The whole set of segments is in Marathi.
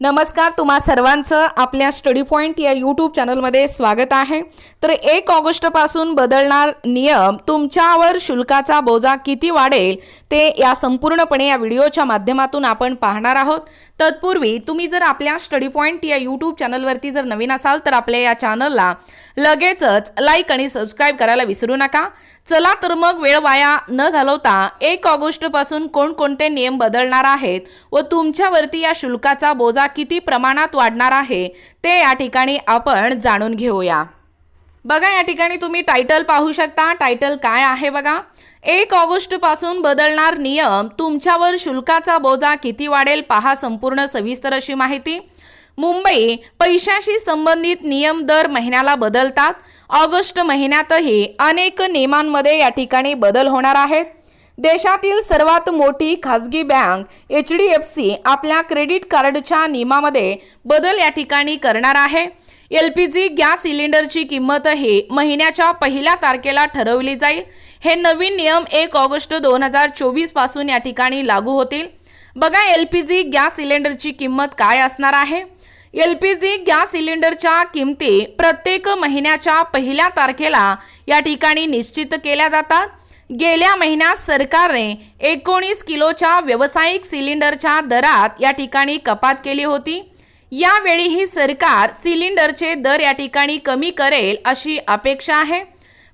नमस्कार तुम्हा सर्वांचं आपल्या स्टडी पॉईंट या यूट्यूब चॅनलमध्ये स्वागत आहे. तर एक ऑगस्टपासून बदलणार नियम तुमच्यावर शुल्काचा बोजा किती वाढेल ते या संपूर्णपणे या व्हिडिओच्या माध्यमातून आपण पाहणार आहोत. तत्पूर्वी तुम्ही जर आपल्या स्टडी पॉईंट या यूट्यूब चॅनलवरती जर नवीन असाल तर आपल्या या चॅनलला लगेचच लाईक आणि सबस्क्राईब करायला विसरू नका. चला तर मग वेळ वाया न घालवता एक ऑगस्टपासून कोणकोणते नियम बदलणार आहेत व तुमच्यावरती या शुल्काचा बोजा किती प्रमाणात वाढणार आहे ते या ठिकाणी आपण जाणून घेऊया. बघा या ठिकाणी तुम्ही टायटल पाहू शकता. टायटल काय आहे बघा? एक ऑगस्टपासून बदलणार नियम तुमच्यावर शुल्काचा बोजा किती वाढेल पहा संपूर्ण सविस्तर अशी माहिती. मुंबई पैशाशी संबंधित नियम दर महिन्याला बदलतात. ऑगस्ट महिन्यातही अनेक नियमांमध्ये या ठिकाणी बदल होणार आहेत. देशातील सर्वात मोठी खासगी bank H D F C आपल्या क्रेडिट कार्डच्या नियमामध्ये बदल या ठिकाणी करणार आहे. एल पी जी गॅस सिलेंडरची किंमतही महिन्याच्या पहिल्या तारखेला ठरवली जाईल. हे नवीन नियम एक ऑगस्ट दोन हजार चोवीसपासून या ठिकाणी लागू होतील. बघा एल पी जी गॅस सिलेंडरची किंमत काय असणार आहे? एल पी जी गॅस सिलेंडरच्या किमती प्रत्येक महिन्याच्या पहिल्या तारखेला या ठिकाणी निश्चित केल्या जातात. गेल्या महिन्यात सरकारने एकोणीस किलोच्या व्यावसायिक सिलेंडरच्या दरात या ठिकाणी कपात केली होती. यावेळीही सरकार सिलेंडरचे दर या ठिकाणी कमी करेल अशी अपेक्षा आहे.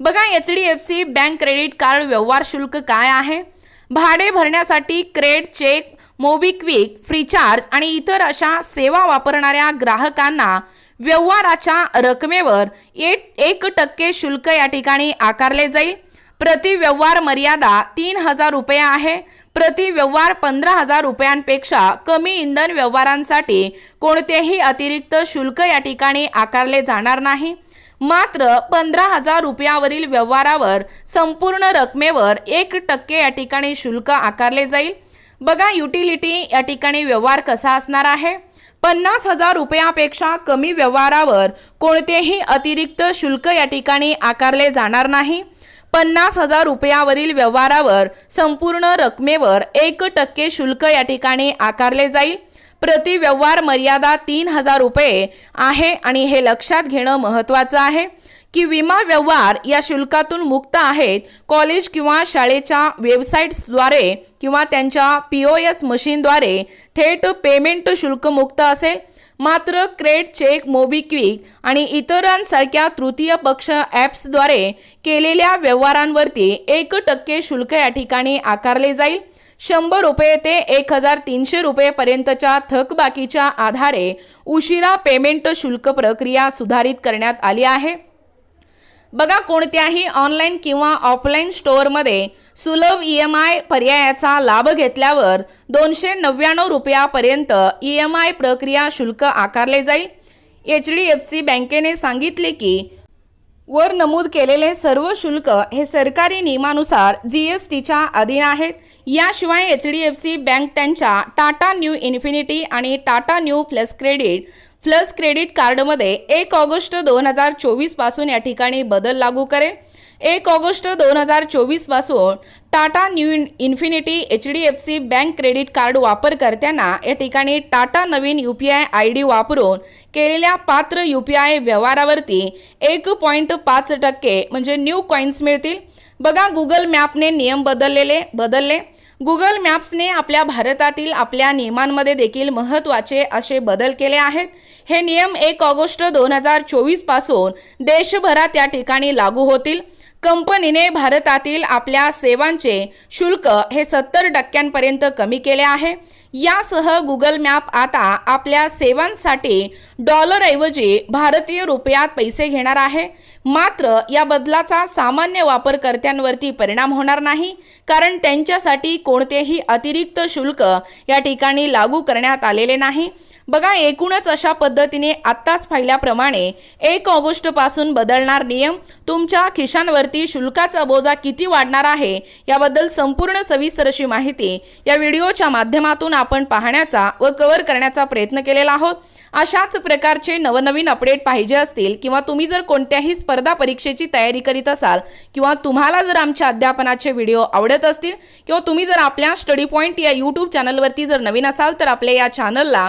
बघा H D F C bank credit card व्यवहार शुल्क काय आहे? भाडे भरण्यासाठी क्रेड चेक मोबिक्विक फ्रीचार्ज आणि इतर अशा सेवा वापरणाऱ्या ग्राहकांना व्यवहाराच्या रकमेवर एक एक टक्के शुल्क या ठिकाणी आकारले जाईल. प्रति व्यवहार मर्यादा तीन हजार रुपये आहे. प्रति व्यवहार पंधरा हजार रुपयांपेक्षा कमी इंधन व्यवहारांसाठी कोणतेही अतिरिक्त शुल्क या ठिकाणी आकारले जाणार नाही. मात्र पंधरा हजार रुपयावरील व्यवहारावर संपूर्ण रकमेवर एक टक्के या ठिकाणी शुल्क आकारले जाईल. बघा युटिलिटी या ठिकाणी व्यवहार कसा असणार आहे. पन्नास हजार रुपयापेक्षा कमी व्यवहारावर कोणतेही अतिरिक्त शुल्क या ठिकाणी आकारले जाणार नाही. पन्नास हजार रुपयावरील व्यवहारावर संपूर्ण रकमेवर एक टक्के शुल्क या ठिकाणी आकारले जाईल. प्रति व्यवहार मर्यादा तीन हजार रुपये आहे आणि हे लक्षात घेणं महत्त्वाचं आहे की विमा व्यवहार या शुल्कातून मुक्त आहेत कॉलेज किंवा शाळेच्या वेबसाईट्सद्वारे किंवा त्यांच्या पी ओ एस मशीनद्वारे थेट पेमेंट शुल्क मुक्त असेल. मात्र क्रेड चेक मोबिक्विक आणि इतरांसारख्या तृतीय पक्ष ॲप्सद्वारे केलेल्या व्यवहारांवरती एक टक्के शुल्क या ठिकाणी आकारले जाईल. शंभर रुपये ते एक हजार तीनशे रुपयेपर्यंतच्या थकबाकीच्या आधारे उशिरा पेमेंट शुल्क प्रक्रिया सुधारित करण्यात आली आहे. बघा कोणत्याही ऑनलाईन किंवा ऑफलाईन स्टोअरमध्ये सुलभ ई एम आय पर्यायाचा लाभ घेतल्यावर दोनशे नव्याण्णव रुपयापर्यंत ई एम आय प्रक्रिया शुल्क आकारले जाईल. एच डी एफ सी बँकेने सांगितले की वर नमूद केलेले सर्व शुल्क हे सरकारी नियमानुसार जी एस टीच्या अधीन आहेत. याशिवाय H D F C bank त्यांच्या टाटा न्यू इन्फिनिटी आणि Tata new plus credit plus credit कार्डमध्ये एक ऑगस्ट दोन हजार चोवीसपासून या ठिकाणी बदल लागू करेल. एक ऑगस्ट दोन हजार चोवीसपासून Tata new infinity H D F C bank credit card वापरकर्त्यांना या ठिकाणी टाटा नवीन U P I I D वापरून केलेल्या पात्र यू पी आय व्यवहारावरती एक पॉईंट पाच टक्के म्हणजे न्यू कॉईन्स मिळतील. बघा गुगल मॅपने नियम बदललेले बदलले. गुगल मॅप्सने आपल्या भारतातील आपल्या नियमांमध्ये देखील महत्त्वाचे असे बदल केले आहेत. हे नियम एक ऑगस्ट दोन हजार चोवीसपासून देशभरात या ठिकाणी लागू होतील. कंपनीने भारतातील आपल्या सेवांचे शुल्क हे सत्तर टक्क्यांपर्यंत कमी केले आहे. यासह गुगल मॅप आता आपल्या सेवांसाठी डॉलरऐवजी भारतीय रुपयात पैसे घेणार आहे. मात्र या बदलाचा सामान्य वापरकर्त्यांवरती परिणाम होणार नाही कारण त्यांच्यासाठी कोणतेही अतिरिक्त शुल्क या ठिकाणी लागू करण्यात आलेले नाही. बघा एकूणच अशा पद्धतीने आत्ताच पाहिल्याप्रमाणे एक ऑगस्टपासून बदलणार नियम तुमच्या खिशांवरती शुल्काचा बोजा किती वाढणार आहे याबद्दल संपूर्ण सविस्तर अशी माहिती या व्हिडिओच्या माध्यमातून आपण पाहण्याचा व कव्हर करण्याचा प्रयत्न केलेला आहोत. अशाच प्रकारचे नवनवीन अपडेट पाहिजे असतील किंवा तुम्ही जर कोणत्याही स्पर्धा परीक्षेची तयारी करीत असाल किंवा तुम्हाला जर आमच्या अध्यापनाचे व्हिडिओ आवडत असतील किंवा तुम्ही जर आपल्या स्टडी पॉईंट या यूट्यूब चॅनलवरती जर नवीन असाल तर आपल्या या चॅनलला